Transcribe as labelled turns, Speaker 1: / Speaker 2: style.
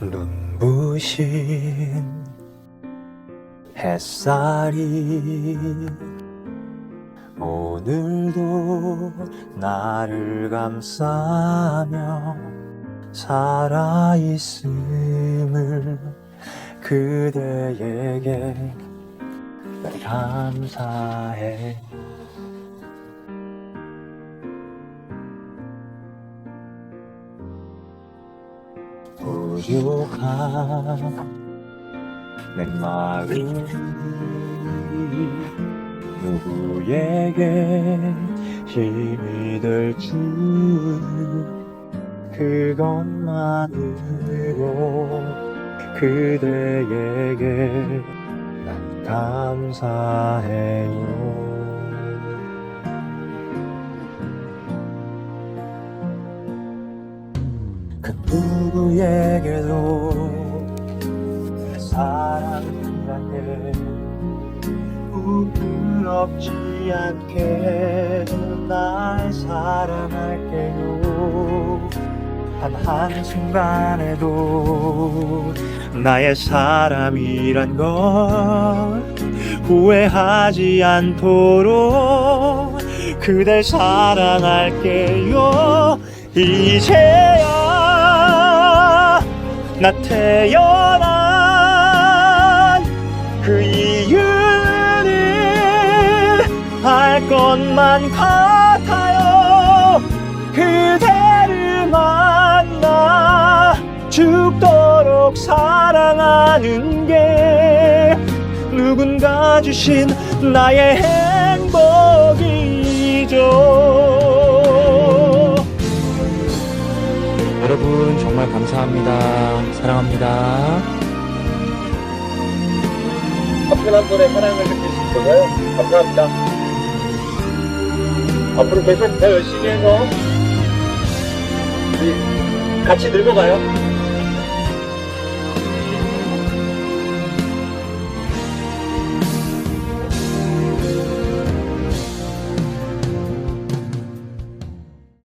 Speaker 1: 눈부신 햇살이 오늘도 나를 감싸며 살아있음을 그대에게 감사해 부족한 내 마음이 누구에게 힘이 될줄 그것만으로 그대에게 난 감사해요 그 누구에게도 게 부끄럽지 않게 날 사랑할게요. 단 한순간에도 나의 사람이란 걸 후회하지 않도록 그댈 사랑할게요. 이제야 나 태어난 그 이유는 알 것만 같아요. 그대를 만나 죽도록 사랑하는 게 누군가 주신 나의 행복이죠
Speaker 2: 감사합니다. 사랑합니다.
Speaker 3: 한 분의 사랑을 느낄 수 있어서요. 감사합니다. 앞으로 계속 더 열심히 해서 같이 늙어가요.